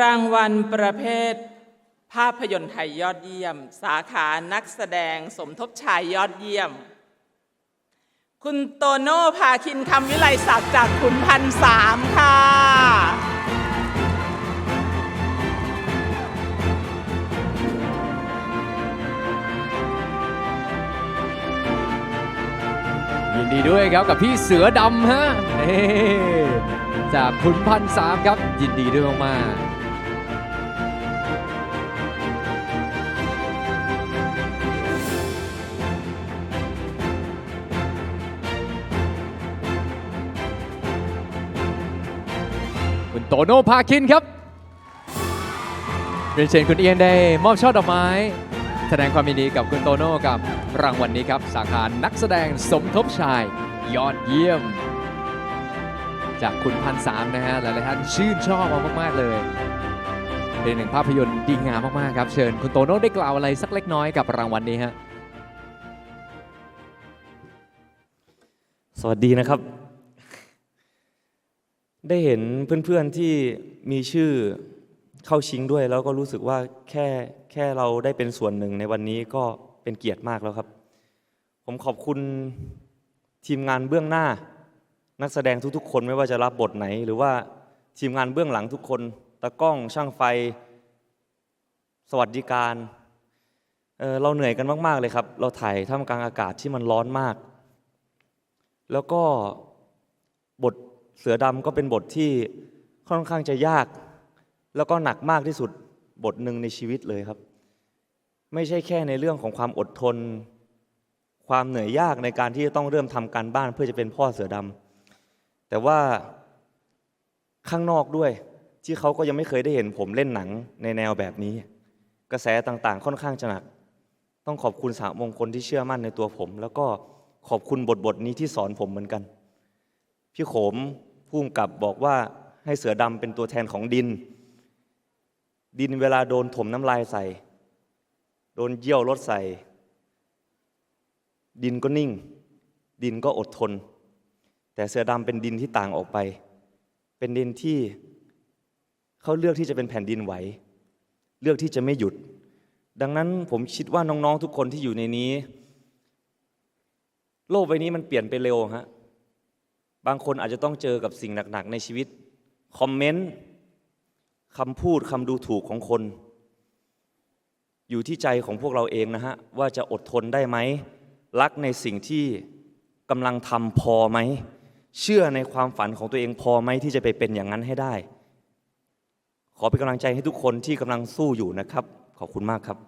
รางวัลประเภท ภาพยนตร์ไทยยอดเยี่ยม สาขานักแสดงสมทบชายยอดเยี่ยม คุณโตโน่พาคินคำวิไลศักดิ์จากขุนพันสามค่ะยินดีด้วยครับกับพี่เสือดำฮะจากขุนพันสามครับ ยินดีด้วยมากๆ คุณโตโน่พาคินครับเรียนเชิญคุณเอียนได้มอบช่อดอกไม้ แสดงความยินดีกับคุณโตโน่กับรางวัลนี้ครับ สาขานักแสดงสมทบชาย ยอดเยี่ยม จากคุณพันสามนะฮะหลายๆท่านชื่นชอบเอามากๆเลยเป็นหนึ่งภาพยนตร์ดีงามมากๆครับ เชิญคุณโตโน่ได้กล่าวอะไรสักเล็กน้อยกับรางวัลนี้ฮะสวัสดีนะครับ ได้เห็นเพื่อนๆที่มีชื่อเข้าชิงด้วย แล้วก็รู้สึกว่าแค่แค่เราได้เป็นส่วนหนึ่งในวันนี้ก็เป็นเกียรติมากแล้วครับ ผมขอบคุณทีมงานเบื้องหน้า นักแสดงทุกๆ คนไม่ว่าจะรับบทไหน หรือว่าทีมงานเบื้องหลังทุกคนตากล้องช่างไฟ สวัสดิการเเราเหนื่อยกันมาก ๆเลยครับ เราถ่ายท่ามกลางอากาศที่มันร้อนมาก แล้วก็บท เสือดำก็เป็นบทที่ค่อนข้างจะยาก แล้วก็หนักมากที่สุดบทหนึ่งในชีวิตเลยครับ ไม่ใช่แค่ในเรื่องของความอดทน ความเหนื่อยยากในการที่จะต้องเริ่มทำการบ้านเพื่อจะเป็นพ่อเสือดำแต่ว่าข้างนอกด้วยที่เขาก็ยังไม่เคยได้เห็นผมเล่นหนังในแนวแบบนี้ กระแสต่างๆ ค่อนข้างจะหนัก ต้องขอบคุณสามมงคลที่เชื่อมั่นในตัวผม แล้วก็ขอบคุณบทบทนี้ที่สอนผมเหมือนกัน พี่โขม พุ่มกับบอกว่าให้เสือดำเป็นตัวแทนของดิน ดินเวลาโดนถมน้ำลายใส่ โดนเยี่ยวรถใส่ ดินก็นิ่ง ดินก็อดทน แต่เสือดำเป็นดินที่ต่างออกไป เป็นดินที่เขาเลือกที่จะเป็นแผ่นดินไหว เลือกที่จะไม่หยุด ดังนั้นผมคิดว่าน้องๆทุกคนที่อยู่ในนี้ โลกใบนี้มันเปลี่ยนไปเร็วฮะ บางคนอาจจะต้องเจอกับสิ่งหนักๆในชีวิต คอมเมนต์คำพูดคำดูถูกของคน อยู่ที่ใจของพวกเราเองนะฮะ ว่าจะอดทนได้ไหม รักในสิ่งที่กำลังทำพอไหม เชื่อในความฝันของตัวเองพอไหมที่จะไปเป็นอย่างนั้นให้ได้ ขอเป็นกำลังใจให้ทุกคนที่กำลังสู้อยู่นะครับ ขอบคุณมากครับ